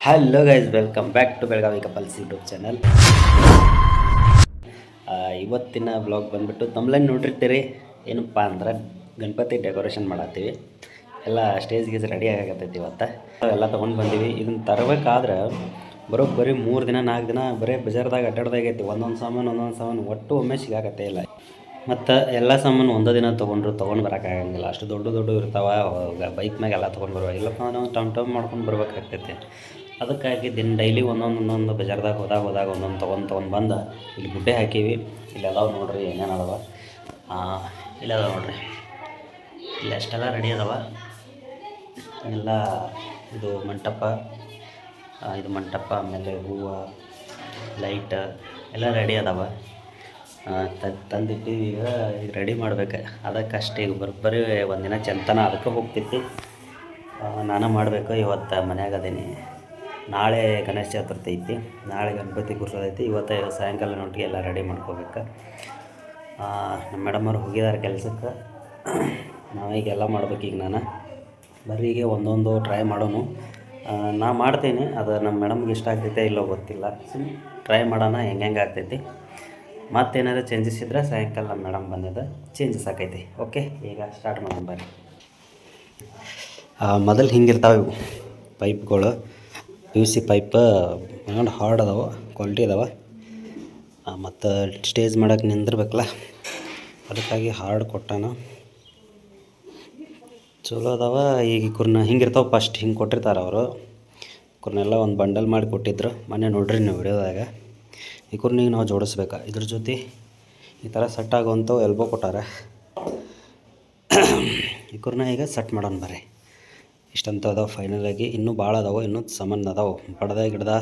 Hello guys welcome back to Belagavi couples YouTube channel ಇವತ್ತಿನ blog ಬಂದ್ಬಿಟ್ಟು thumbnail ನೋಡಿರ್ತೀರಿ ಏನಪ್ಪ ಅಂದ್ರೆ ಗಣಪತಿ ಡೆಕೋರೇಷನ್ ಮಾಡತ್ತೀವಿ. ಎಲ್ಲ ಸ್ಟೇಜ್ ಗೀಸ್ ರೆಡಿ ಆಗತ್ತೈತಿ ಇವತ್ತು. ಎಲ್ಲ ತೊಗೊಂಡು ಬಂದೀವಿ. ಇದನ್ನ ತರಬೇಕಾದ್ರೆ ಬರೋಬ್ಬರಿ ಮೂರು ದಿನ, ನಾಲ್ಕು ದಿನ ಬರೀ ಬಜಾರ್ದಾಗ ಅಡ್ಡಾಡ್ದಾಗೈತಿ ಒಂದೊಂದು ಸಾಮಾನು ಒಂದೊಂದು ಸಾಮಾನು ಒಟ್ಟು ಒಮ್ಮೆ ಸಿಗಾಕತ್ತೆ ಇಲ್ಲ. ಮತ್ತು ಎಲ್ಲ ಸಾಮಾನು ಒಂದೇ ದಿನ ತೊಗೊಂಡ್ರು, ತೊಗೊಂಡು ಬರೋಕ್ಕಾಗಂಗಿಲ್ಲ ಅಷ್ಟು ದೊಡ್ಡ ದೊಡ್ಡ ಇರ್ತಾವ. ಬೈಕ್ ಮ್ಯಾಗೆಲ್ಲ ತೊಗೊಂಡು ಬರುವ. ಇಲ್ಲಪ್ಪ ನಾವು ಟಮ್ ಟಮ್ ಮಾಡ್ಕೊಂಡು ಬರ್ಬೇಕಾಗ್ತೈತಿ. ಅದಕ್ಕಾಗಿ ದಿನ ಡೈಲಿ ಒಂದೊಂದು ಒಂದೊಂದು ಬಜಾರ್ದಾಗ ಹೋದಾಗ ಹೋದಾಗ ಒಂದೊಂದು ತೊಗೊಂಡು ತೊಗೊಂಡು ಬಂದು. ಇಲ್ಲಿ ಗುಡ್ಡೆ ಹಾಕೀವಿ. ಇಲ್ಲಿ ಅದಾವ ನೋಡ್ರಿ ಏನೇನು ಅದಾವ. ಇಲ್ಲ ಅದಾವ ನೋಡ್ರಿ. ಇಲ್ಲಿ ಅಷ್ಟೆಲ್ಲ ರೆಡಿ ಅದಾವ. ಎಲ್ಲ ಇದು ಮಂಟಪ ಇದು ಮಂಟಪ, ಆಮೇಲೆ ಹೂವು, ಲೈಟ್ ಎಲ್ಲ ರೆಡಿ ಅದಾವ. ತಂದಿಟ್ಟು ಈಗ ಈಗ ರೆಡಿ ಮಾಡ್ಬೇಕು. ಅದಕ್ಕಷ್ಟೇ ಈಗ ಬರೋಬ್ಬರಿ ಒಂದಿನ ಚಂತನ ಅದಕ್ಕೆ ಹೋಗ್ತಿತ್ತು ನಾನು ಮಾಡಬೇಕು, ಇವತ್ತು ಮನ್ಯಾಗ ಅದೀನಿ. ನಾಳೆ ಗಣೇಶ ಚತುರ್ಥಿ ಐತಿ. ನಾಳೆ ಗಣಪತಿ ಕೂರ್ಸೋದೈತಿ ಇವತ್ತು ಸಾಯಂಕಾಲ ನೋಟಿಗೆ ಎಲ್ಲ ರೆಡಿ ಮಾಡ್ಕೋಬೇಕು. ನಮ್ಮ ಮೇಡಮ್ ಅವ್ರು ಹೋಗಿದ್ದಾರೆ ಈಗ ನಾವೀಗೆಲ್ಲ ಮಾಡ್ಬೇಕು ಈಗ ನಾನು. ಬರೀ ಈಗ ಒಂದೊಂದು ಟ್ರೈ ಮಾಡೋನು. ನಾ ಮಾಡ್ತೀನಿ. ಅದು ನಮ್ಮ ಮೇಡಮ್ಗೆ ಇಷ್ಟ ಆಗ್ತೈತೆ ಇಲ್ಲೋ ಗೊತ್ತಿಲ್ಲ. ಟ್ರೈ ಮಾಡೋಣ. ಹೆಂಗೆ ಹೆಂಗೆ ಆಗ್ತೈತಿ. ಮತ್ತೇನಾದ್ರು ಚೇಂಜಸ್ ಇದ್ದರೆ ಸಾಯಂಕಾಲ ನಮ್ಮ ಮೇಡಮ್ ಬಂದಿದ್ದ ಚೇಂಜಸ್ ಆಕೈತಿ. ಓಕೆ ಈಗ ಸ್ಟಾರ್ಟ್ ಮಾಡೋಣ ಬರ್ರಿ ಮೊದಲು ಹಿಂಗಿರ್ತಾವೆ ಇವು ಪೈಪ್ಗಳು ಪಿ ಯು ಸಿ ಪೈಪ್ ನೋಡಿ ಹಾರ್ಡ್ ಅದಾವ ಕ್ವಾಲಿಟಿ ಅದಾವ. ಮತ್ತು ಸ್ಟೇಜ್ ಮಾಡೋಕೆ ನಿಂದಿರ್ಬೇಕಲ್ಲ. ಅದಕ್ಕಾಗಿ ಹಾರ್ಡ್ ಕೊಟ್ಟಾನ. ಚಲೋ ಅದಾವ. ಈಗ ಇವ್ರನ್ನ ಹಿಂಗಿರ್ತಾವೆ ಫಸ್ಟ್ ಹಿಂಗೆ ಕೊಟ್ಟಿರ್ತಾರೆ ಅವರು. ಇವ್ರನ್ನೆಲ್ಲ ಒಂದು ಬಂಡಲ್ ಮಾಡಿ ಕೊಟ್ಟಿದ್ರು. ಮೊನ್ನೆ ನೋಡ್ರಿ ನೀವು ವಿಡಿಯೋದಾಗ. ಇವ್ರನ್ನ ನಾವು ಜೋಡಿಸ್ಬೇಕು. ಇದ್ರ ಜೊತೆ ಈ ಥರ ಸೆಟ್ ಆಗುವಂಥವು ಎಲ್ಬೋ ಕೊಟ್ಟಾರ. ಇವ್ರನ್ನ ಈಗ ಸೆಟ್ ಮಾಡೋಣ ಬರ್ರಿ. ಇಷ್ಟಂತ ಅದಾವೆ ಫೈನಲಾಗಿ ಇನ್ನೂ ಭಾಳ ಅದಾವೆ, ಇನ್ನೂ ಸಾಮಾನು ಅದಾವೆ. ಬಡ್ದ ಗಿಡದ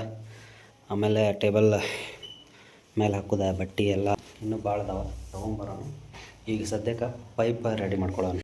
ಆಮೇಲೆ ಟೇಬಲ್ ಮೇಲೆ ಹಾಕೋದ, ಬಟ್ಟೆ ಎಲ್ಲ ಇನ್ನೂ ಭಾಳ ಅದಾವ. ತೊಗೊಂಬರೋಣ. ಈಗ ಸದ್ಯಕ್ಕೆ ಪೈಪ್ ರೆಡಿ ಮಾಡ್ಕೊಳ್ಳೋಣ.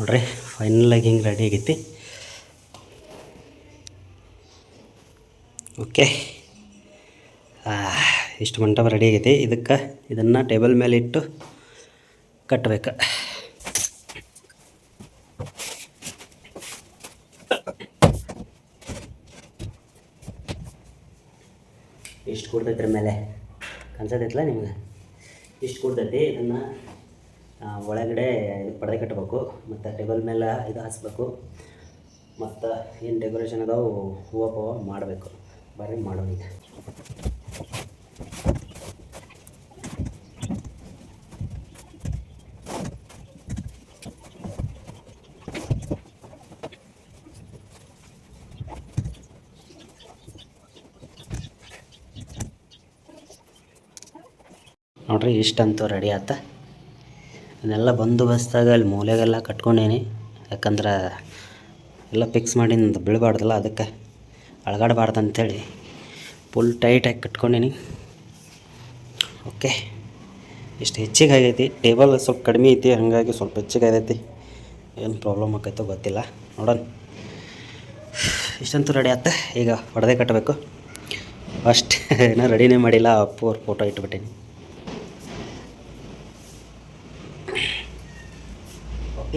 ನೋಡ್ರಿ ಫೈನಲಾಗಿ ಹಿಂಗೆ ರೆಡಿ ಆಗೈತಿ. ಓಕೆ ಇಷ್ಟು ಮಂಟಪ ರೆಡಿ ಆಗೈತಿ. ಇದಕ್ಕೆ ಇದನ್ನು ಟೇಬಲ್ ಮೇಲೆ ಇಟ್ಟು ಕಟ್ಟಬೇಕು ಇಷ್ಟು ಕೊಡ್ತೈತ್ರ ಮೇಲೆ. ಕನ್ಸತ್ತೈತಲ್ಲ ನಿಮ್ಗೆ? ಇಷ್ಟು ಕೊಡ್ತೈತಿ, ಇದನ್ನು ಒಳಗಡೆ ಪರದೆ ಕಟ್ಟಬೇಕು, ಮತ್ತು ಟೇಬಲ್ ಮೇಲೆ ಇದು ಹಾಸ್ಬೇಕು, ಮತ್ತು ಏನು ಡೆಕೋರೇಷನ್ ಅದಾವು ಹೂವು ಪೂವ ಮಾಡಬೇಕು. ಬರ್ರಿ ಮಾಡೋಣ ಈಗ. ನೋಡ್ರಿ ಇಷ್ಟಂತೂ ರೆಡಿ ಆತ. ಅದನ್ನೆಲ್ಲ ಬಂದೋಬಸ್ತಾಗ ಅಲ್ಲಿ ಮೂಲೆಗೆಲ್ಲ ಕಟ್ಕೊಂಡೇನಿ. ಯಾಕಂದ್ರೆ ಎಲ್ಲ ಫಿಕ್ಸ್ ಮಾಡಿ ಬೀಳಬಾರ್ದಲ್ಲ ಅದಕ್ಕೆ ಅಳಗಾಡಬಾರ್ದು ಅಂಥೇಳಿ ಫುಲ್ ಟೈಟಾಗಿ ಕಟ್ಕೊಂಡೇನಿ. ಓಕೆ ಇಷ್ಟು ಹೆಚ್ಚಿಗೆ ಆಗೈತಿ. ಟೇಬಲ್ ಸ್ವಲ್ಪ ಕಡಿಮೆ ಐತಿ, ಹಾಗಾಗಿ ಸ್ವಲ್ಪ ಹೆಚ್ಚಿಗೆ ಆಗೈತಿ. ಏನು ಪ್ರಾಬ್ಲಮ್ ಆಕೈತೋ ಗೊತ್ತಿಲ್ಲ. ನೋಡೋಣ. ಇಷ್ಟಂತೂ ರೆಡಿ ಆತ. ಈಗ ಹೊಡೆದೇ ಕಟ್ಟಬೇಕು. ಫಸ್ಟ್ ಏನೋ ರೆಡಿನೇ ಮಾಡಿಲ್ಲ. ಅಪ್ಪು ಅವ್ರ ಫೋಟೋ ಇಟ್ಬಿಟ್ಟೀನಿ.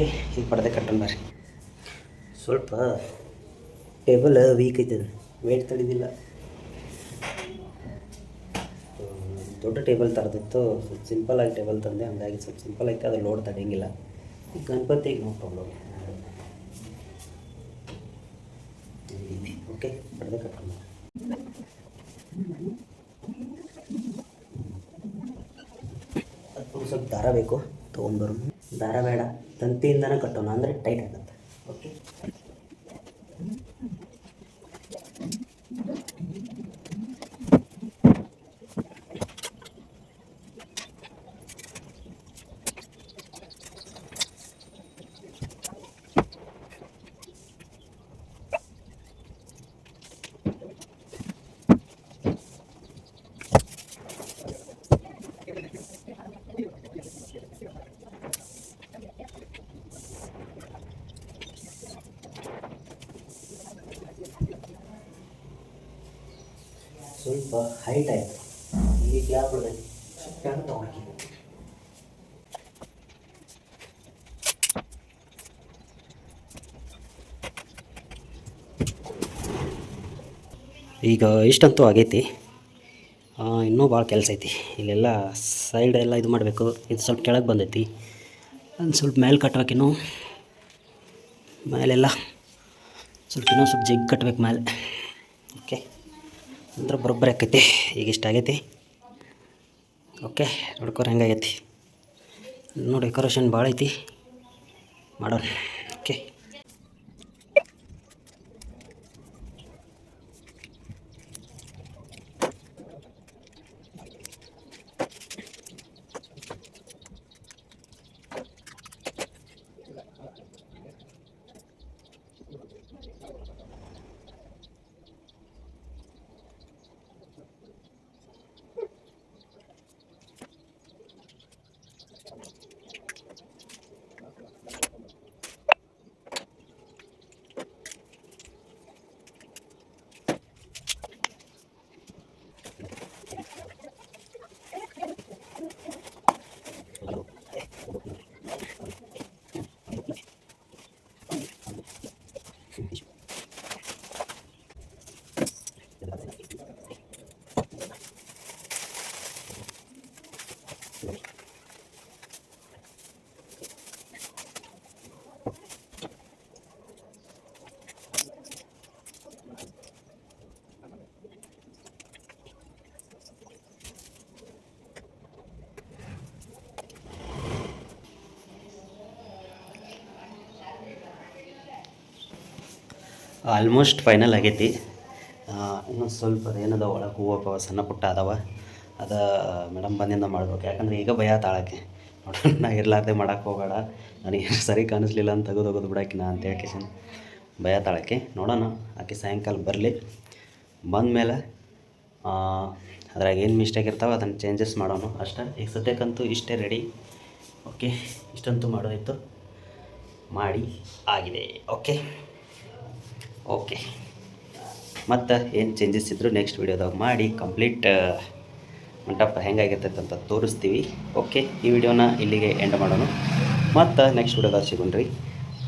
ಈಗ ಪರದೆ ಕಟ್ಟೋಣ ಬರ್ರಿ. ಸ್ವಲ್ಪ ಟೇಬಲ್ ವೀಕ್ ಐತೆ. ವೇಟ್ ತಡಿದಿಲ್ಲ. ದೊಡ್ಡ ಟೇಬಲ್ ತರದಿತ್ತು. ಸ್ವಲ್ಪ ಸಿಂಪಲ್ ಆಗಿ ಟೇಬಲ್ ತಂದೆ. ಹಂಗಾಗಿ ಸ್ವಲ್ಪ ಸಿಂಪಲ್ ಐತೆ ಅದು ಲೋಡ್ ತಡೆಯಂಗಿಲ್ಲ ಈಗ ಗಣಪತಿಗೆ ನೋ ಪ್ರಾಬ್ಲಮ್ ಓಕೆ ಪರದೆ ಅದಕ್ಕೆ ಸ್ವಲ್ಪ ದಾರ ಬೇಕು. ತೊಗೊಂಡ್ಬರೋಣ ದಾರ ಬೇಡ. ತಂತಿಯಿಂದನೇ ಕಟ್ಟೋಣ. ಅಂದರೆ ಟೈಟ್ ಆಗುತ್ತೆ. ಓಕೆ ಸ್ವಲ್ಪ ಹೈಟ್ ಆಯಿತು. ಈ ತೊಗೊಂಡಿದ್ದೀನಿ. ಈಗ ಇಷ್ಟಂತೂ ಆಗೈತಿ. ಇನ್ನೂ ಭಾಳ ಕೆಲಸ ಐತಿ. ಇಲ್ಲೆಲ್ಲ ಸೈಡ್ ಎಲ್ಲ ಇದು ಮಾಡಬೇಕು. ಇದು ಸ್ವಲ್ಪ ಕೆಳಗೆ ಬಂದೈತಿ. ಒಂದು ಸ್ವಲ್ಪ ಮೇಲೆ ಕಟ್ಬೇಕಿನ್ನು. ಮೇಲೆಲ್ಲ ಸ್ವಲ್ಪ ಇನ್ನೂ ಸ್ವಲ್ಪ ಜಗ್ ಕಟ್ಬೇಕು ಮೇಲೆ ಓಕೆ ಅಂದ್ರೆ ಬರೋಬ್ಬರಿ ಆಕೈತಿ. ಈಗ ಇಷ್ಟ ಆಗೈತಿ. ಓಕೆ ನೋಡ್ಕೊರಿ ಹೆಂಗಾಗೈತಿ. ನೋಡಿ ಡೆಕೋರೇಷನ್ ಭಾಳ ಐತಿ ಮಾಡೋಣ ಓಕೆ ಆಲ್ಮೋಸ್ಟ್ ಫೈನಲ್ ಆಗೈತಿ. ಇನ್ನೊಂದು ಸ್ವಲ್ಪ ಏನದ ಒಳಗೆ ಹೂವು ಸಣ್ಣ ಪುಟ್ಟ ಅದಾವ, ಅದ ಮೇಡಮ್ ಬಂದಿಂದ ಮಾಡ್ಬೇಕು. ಯಾಕಂದ್ರೆ ಈಗ ಭಯ ತಾಳಕ್ಕೆ ನೋಡೋಣ ನಾ ಇರಲಾರ್ದೆ ಮಾಡೋಕ್ಕೆ ಹೋಗೋಣ ನನಗೆ ಸರಿ ಕಾಣಿಸ್ಲಿಲ್ಲ ಅಂತ ತೆಗೆದು ಬಿಡಾಕಿ ನಾ ಅಂತ ಹೇಳಿ ಭಯ ತಾಳಕ್ಕೆ ನೋಡೋಣ, ಆಕೆ ಸಾಯಂಕಾಲ ಬರಲಿ. ಬಂದಮೇಲೆ ಅದ್ರಾಗ ಏನು ಮಿಸ್ಟೇಕ್ ಇರ್ತಾವೆ ಅದನ್ನು ಚೇಂಜಸ್ ಮಾಡೋಣ. ಅಷ್ಟೇ, ಈಗ ಸದ್ಯಕ್ಕಂತೂ ಇಷ್ಟೇ ರೆಡಿ ಓಕೆ ಇಷ್ಟಂತೂ ಮಾಡೋದಿತ್ತು ಮಾಡಿ, ಆಗಿದೆ. ಓಕೆ ಓಕೆ ಮತ್ತು ಏನು ಚೇಂಜಸ್ ಇದ್ದರೂ ನೆಕ್ಸ್ಟ್ ವೀಡಿಯೋದಾಗ ಮಾಡಿ ಕಂಪ್ಲೀಟ್ ಮಂಟಪ ಹೆಂಗಾಗಿರ್ತೈತೆ ಅಂತ ತೋರಿಸ್ತೀವಿ. ಓಕೆ ಈ ವಿಡಿಯೋನ ಇಲ್ಲಿಗೆ ಎಂಡ್ ಮಾಡೋಣ. ಮತ್ತು ನೆಕ್ಸ್ಟ್ ವಿಡಿಯೋದಾಗ ಸಿಗೋಣ್ರಿ.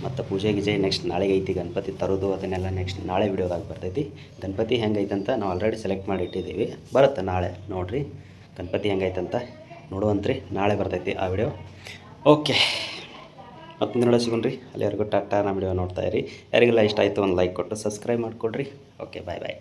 ಮತ್ತು ಪೂಜೆ ಗೀಜೆ ನೆಕ್ಸ್ಟ್ ನಾಳೆಗೆ ಐತಿ, ಗಣಪತಿ ತರೋದು ಅದನ್ನೆಲ್ಲ ನೆಕ್ಸ್ಟ್ ನಾಳೆ ವಿಡಿಯೋದಾಗ ಬರ್ತೈತಿ. ಗಣಪತಿ ಹೆಂಗೈತೆ ಅಂತ ನಾವು ಆಲ್ರೆಡಿ ಸೆಲೆಕ್ಟ್ ಮಾಡಿ ಇಟ್ಟಿದ್ದೀವಿ. ಬರುತ್ತೆ ನಾಳೆ, ನೋಡಿರಿ. ಗಣಪತಿ ಹೆಂಗೈತಂತ ನೋಡುವಂತ್ರಿ, ನಾಳೆ ಬರ್ತೈತಿ ಆ ವಿಡಿಯೋ ಓಕೆ ಮತ್ತೊಂದು ನೋಡೋ ರೀ ಅಲ್ಲಿವರೆಗೂ ಟಾಟಾ ನಮ್ಮ ವಿಡಿಯೋ ನೋಡ್ತಾ ಇರಿ. ಯಾರಿಗೆಲ್ಲ ಇಷ್ಟ ಆಯಿತು ಒಂದು ಲೈಕ್ ಕೊಟ್ಟು ಸಬ್ಸ್ಕ್ರೈಬ್ ಮಾಡಿಕೊಡ್ರಿ. ಓಕೆ ಬಾಯ್ ಬಾಯ್